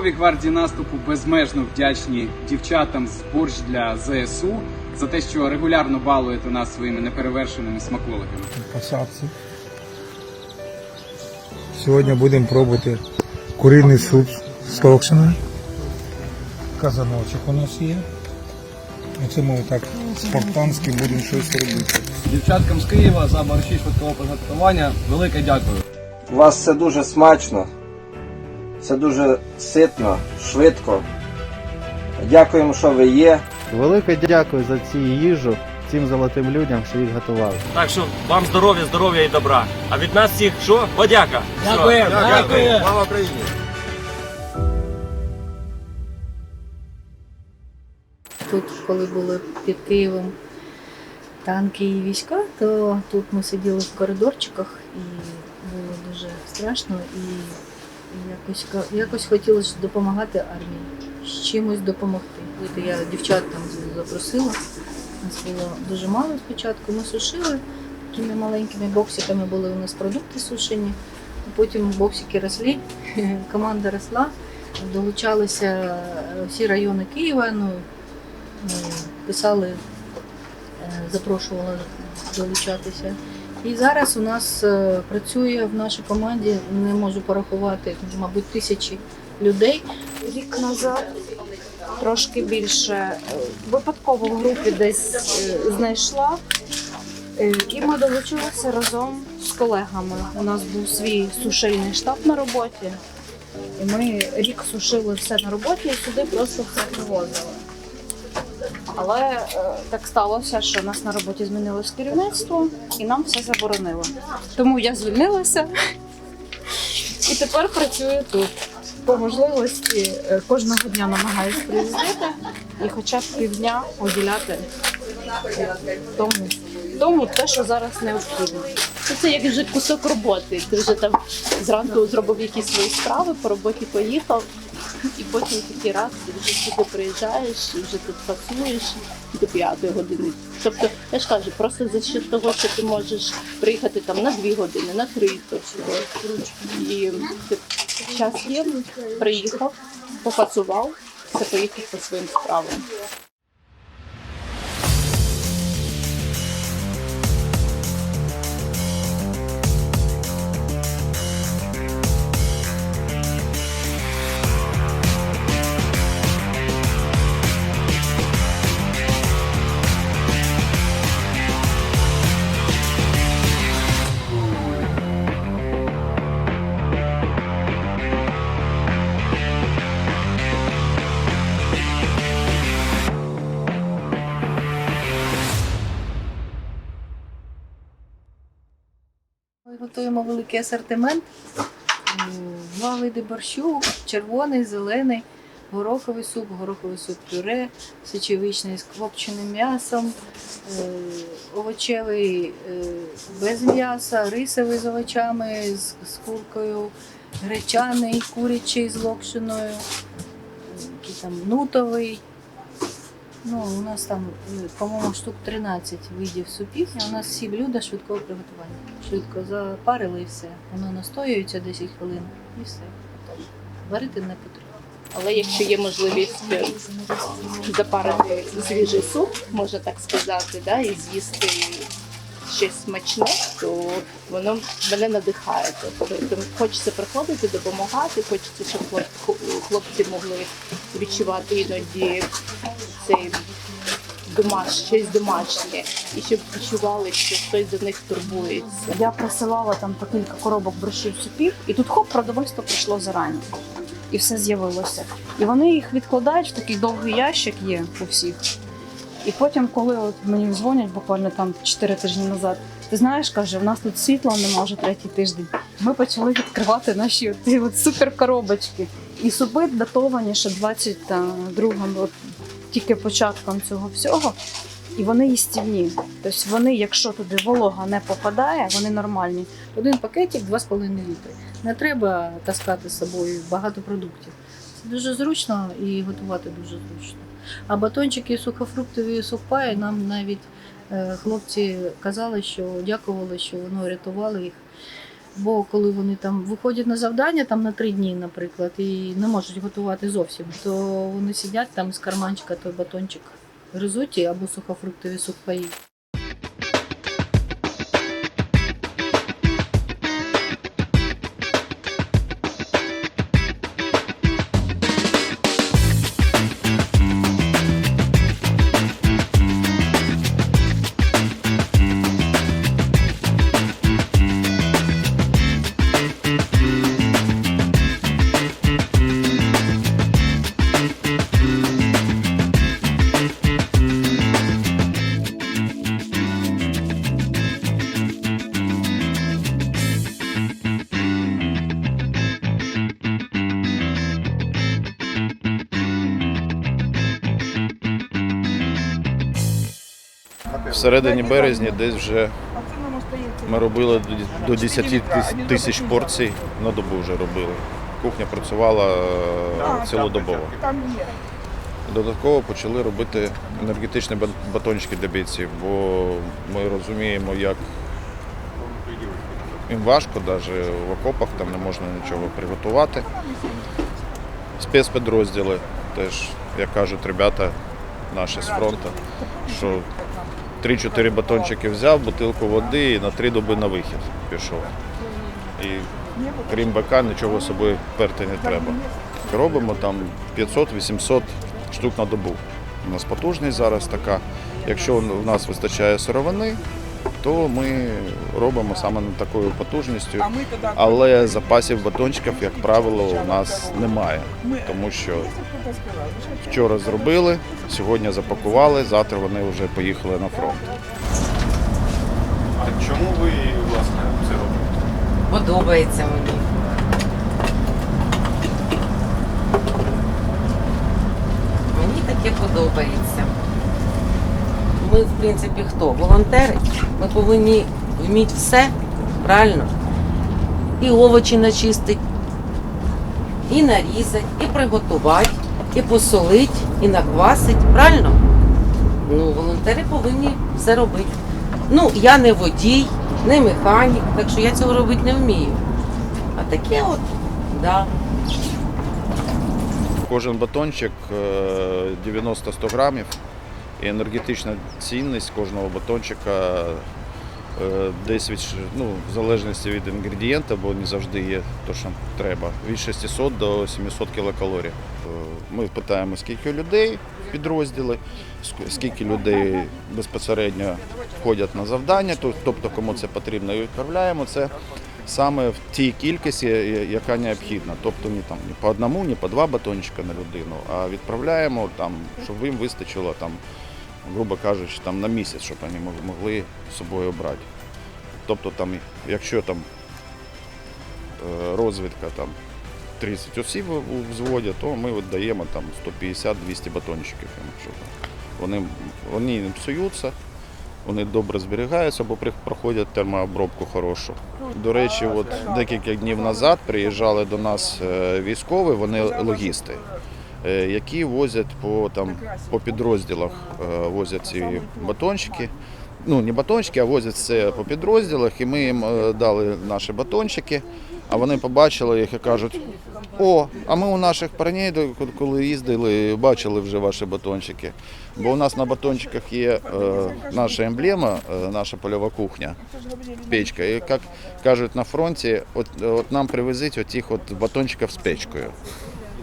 черговій гвардії наступу безмежно вдячні дівчатам з борщ для ЗСУ за те, що регулярно балуєте нас своїми неперевершеними смаколиками. посадці. Сьогодні будемо пробувати куриний суп з локшиною. Казаночок у нас є. Оце ми так спартанськи будемо щось робити. Дівчаткам з Києва за борщі швидкого приготування велике дякую. У вас все дуже смачно, все дуже ситно, швидко. Дякуємо, що ви є. Велике дякую за цю їжу цим золотим людям, що їх готували. Так що вам здоров'я, здоров'я і добра. А від нас всіх що? Подяка. Дякую, дякую. Слава Україні! Тут, коли були під Києвом танки і війська, то тут ми сиділи в коридорчиках і було дуже страшно і якось, якось хотілося допомагати армії, з чимось допомогти. Я дівчат там запросила. Нас було дуже мало спочатку. Ми сушили такими маленькими боксиками були у нас продукти сушені. Потім боксики росли, команда росла, долучалися всі райони Києва. Ну, Е, писали, е, запрошували долучатися. І зараз у нас е, працює в нашій команді, не можу порахувати, мабуть, тисячі людей. рік назад, трошки більше е, випадково в групі десь е, знайшла. І ми долучилися разом з колегами. У нас був свій сушильний штаб на роботі. І ми рік сушили все на роботі і сюди просто все привозили. Але е, так сталося, що нас на роботі змінилось керівництво і нам все заборонили. Тому я звільнилася і тепер працюю тут по можливості е, кожного дня намагаюся приїздити і хоча б півдня уділяти тому, тому те, що зараз необхідно. Це як вже кусок роботи. Ти вже там зранку зробив якісь свої справи, по роботі поїхав, і потім такий раз ти вже сюди приїжджаєш вже тут пасуєш до п'ятої години. Тобто, я ж кажу, просто за що того, що ти можеш приїхати там на дві години, на три точно. І ти час є, приїхав, попасував, це поїхав по своїм справам. Готуємо великий асортимент. Два види борщу: червоний, зелений, гороховий суп, гороховий суп пюре, сечовичний з копченим м'ясом, е, овочевий е, без м'яса, рисовий з овочами, з, з куркою, гречаний, курячий з локшиною, е, який там нутовий. Ну, у нас там, е, по-моєму, штук 13 видів супів. У нас всі блюда швидкого приготування. Швидко запарили і все. Воно настоюється 10 хвилин і все. Варити не потрібно. Але якщо є можливість е, запарити свіжий суп, можна так сказати, да, і з'їсти щось смачне, то воно мене надихає. Тобто хочеться приходити, допомагати, хочеться, щоб хлоп- хлопці могли відчувати іноді цей домаш, щось домашнє, і щоб відчували, що хтось за них турбується. Я присилала там по кілька коробок борщів супів, і тут хоп, продовольство прийшло зарані. І все з'явилося. І вони їх відкладають в такий довгий ящик є у всіх. І потім, коли от мені дзвонять буквально там 4 тижні назад, ти знаєш, каже, в нас тут світла немає вже третій тиждень. Ми почали відкривати наші ті от супер коробочки. І супи датовані ще 22-м, от тільки початком цього всього. І вони їстівні. Тобто вони, якщо туди волога не попадає, вони нормальні. Один пакетик 2,5 літри. Не треба таскати з собою багато продуктів. Це дуже зручно і готувати дуже зручно. А батончики сухофруктові сухпаї нам навіть е, хлопці казали, що дякували, що воно рятувало їх. Бо коли вони там виходять на завдання там на три дні, наприклад, і не можуть готувати зовсім, то вони сидять там з карманчика той батончик гризуть або сухофруктові сухпаї. Середині березня десь вже ми робили до 10 тисяч порцій на добу вже робили. Кухня працювала е, цілодобово. Додатково почали робити енергетичні батончики для бійців, бо ми розуміємо, як їм важко, навіть в окопах там не можна нічого приготувати. Спецпідрозділи теж, як кажуть ребята наші з фронту, що 3-4 батончики взяв, бутилку води і на три доби на вихід пішов. І крім БК нічого собою перти не треба. Робимо там 500-800 штук на добу. У нас потужність зараз така. Якщо в нас вистачає сировини, то ми робимо саме над такою потужністю. Але запасів батончиків, як правило, у нас немає. Тому що вчора зробили, сьогодні запакували, завтра вони вже поїхали на фронт. А чому ви, власне, це робите? Подобається мені. Мені таке подобається. Ми, в принципі, хто? Волонтери. Ми повинні вміти все, правильно? І овочі начистити, і нарізати, і приготувати, і посолити, і наквасити, правильно? Ну, волонтери повинні все робити. Ну, я не водій, не механік, так що я цього робити не вмію. А таке от, да. Кожен батончик е, 90-100 грамів. І енергетична цінність кожного батончика е, десь від ну, в залежності від інгредієнта, бо не завжди є те, що треба, від 600 до 700 кілокалорій. Е, Ми питаємо, скільки людей в підрозділи, скільки людей безпосередньо входять на завдання, тобто кому це потрібно, і відправляємо це саме в тій кількості, яка необхідна. Тобто не там ні по одному, ні по два батончика на людину, а відправляємо там, щоб їм вистачило там, грубо кажучи, там на місяць, щоб вони могли з собою брати. Тобто там, якщо там е, розвідка там 30 осіб у взводі, то ми от даємо там 150-200 батончиків. щоб Вони, вони не псуються, вони добре зберігаються, бо проходять термообробку хорошу. До речі, от декілька днів назад приїжджали до нас е, військові, вони логісти, які возять по, там, по підрозділах, е, возять ці батончики. Ну, не батончики, а возять це по підрозділах, і ми їм е, дали наші батончики, а вони побачили їх і кажуть, о, а ми у наших парней, коли їздили, бачили вже ваші батончики. Бо у нас на батончиках є е, наша емблема, е, наша польова кухня, печка. І як кажуть на фронті, от, от нам привезуть отих от батончиків з печкою.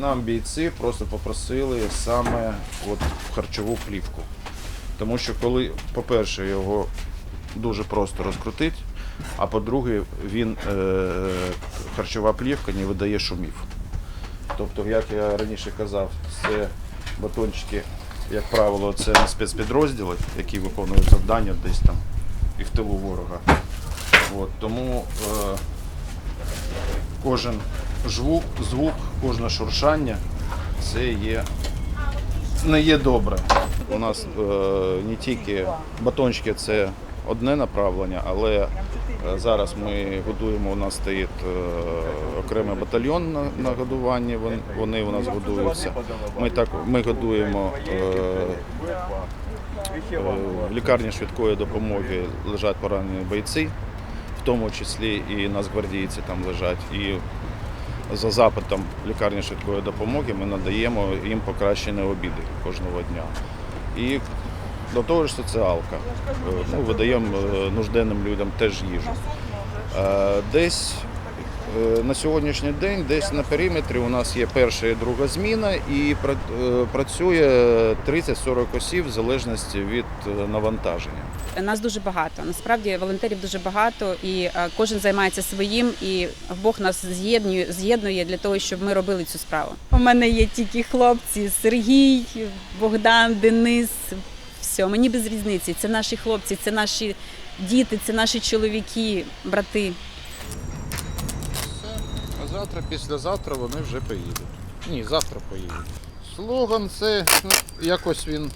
Нам бійці просто попросили саме от харчову плівку. Тому що коли, по-перше, його дуже просто розкрутити, а по-друге, він е, харчова плівка не видає шумів. Тобто, як я раніше казав, це батончики, як правило, це не спецпідрозділи, які виконують завдання десь там і в тилу ворога. От, тому е, кожен звук, звук, кожне шуршання це є не є добре. У нас е, не тільки батончики це одне направлення, але е, зараз ми годуємо, у нас стоїть е, окремий батальйон на, на годуванні, вони, вони у нас годуються. Ми, так, ми годуємо е, е, в лікарні швидкої допомоги лежать поранені бойці. в тому числі і нацгвардійці там лежать. І за запитом лікарні швидкої допомоги ми надаємо їм покращені обіди кожного дня. І до того ж соціалка. Е, Ну, видаємо е, нужденним людям теж їжу. Е, Десь на сьогоднішній день, десь на периметрі у нас є перша і друга зміна, і е, працює 30-40 осіб в залежності від е, навантаження. Нас дуже багато. Насправді волонтерів дуже багато, і е, кожен займається своїм, і Бог нас з'єднує з'єднує для того, щоб ми робили цю справу. У мене є тільки хлопці: Сергій, Богдан, Денис. Все, мені без різниці. Це наші хлопці, це наші діти, це наші чоловіки, брати. Завтра, післязавтра вони вже поїдуть. Ні, завтра поїдуть. Слоган це ну, якось він.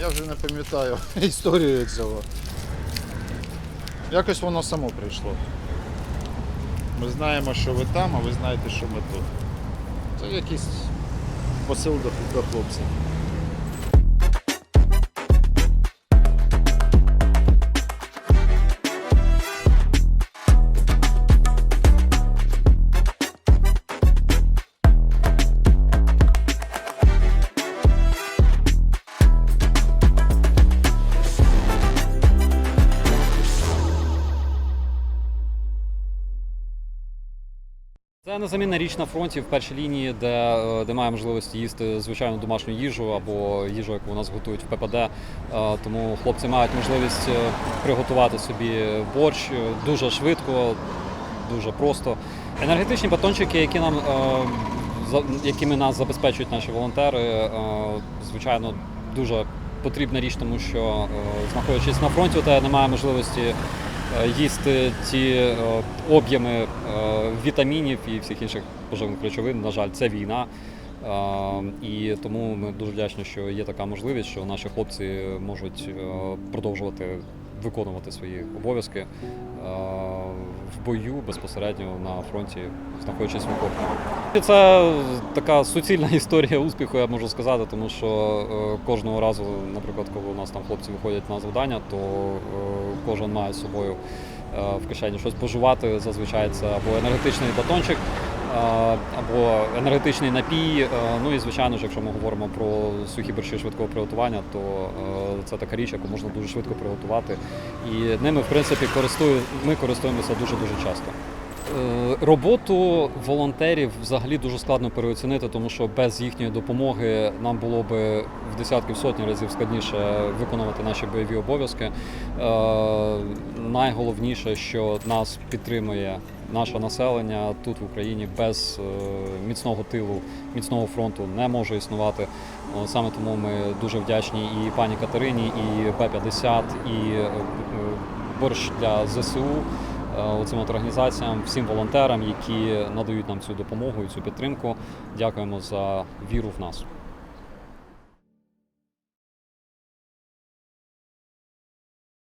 Я вже не пам'ятаю історію цього. Якось воно само прийшло. Ми знаємо, що ви там, а ви знаєте, що ми тут. Це якийсь посил до, до хлопців. Це незамінна річ на фронті в першій лінії, де, е, де має можливість їсти звичайну домашню їжу або їжу, яку у нас готують в ППД. Е, Тому хлопці мають можливість е, приготувати собі борщ е, дуже швидко, дуже просто. Енергетичні батончики, які нам якими нас забезпечують наші волонтери, звичайно, дуже потрібна річ, тому що знаходячись на фронті, у тебе немає можливості їсти ті е, об'єми е, вітамінів і всіх інших поживних речовин. На жаль, це війна. Е, І тому ми дуже вдячні, що є така можливість, що наші хлопці можуть е, продовжувати виконувати свої обов'язки е, в бою безпосередньо на фронті, знаходячись в окопі. Це така суцільна історія успіху, я можу сказати, тому що е, кожного разу, наприклад, коли у нас там хлопці виходять на завдання, то е, кожен має з собою в кишені щось поживати. Зазвичай це або енергетичний батончик, або енергетичний напій. Е, Ну і звичайно ж, якщо ми говоримо про сухі борщі швидкого приготування, то е, це така річ, яку можна дуже швидко приготувати. І ними, в принципі, ми користуємося дуже дуже часто. Е, Роботу волонтерів взагалі дуже складно переоцінити, тому що без їхньої допомоги нам було би в десятки в сотні разів складніше виконувати наші бойові обов'язки. Е, Найголовніше, що нас підтримує наше населення тут в Україні без е, міцного тилу, міцного фронту не може існувати. Саме тому ми дуже вдячні і пані Катерині, і П-50, і е, е, борщ для ЗСУ е, оцим от організаціям, всім волонтерам, які надають нам цю допомогу і цю підтримку. Дякуємо за віру в нас.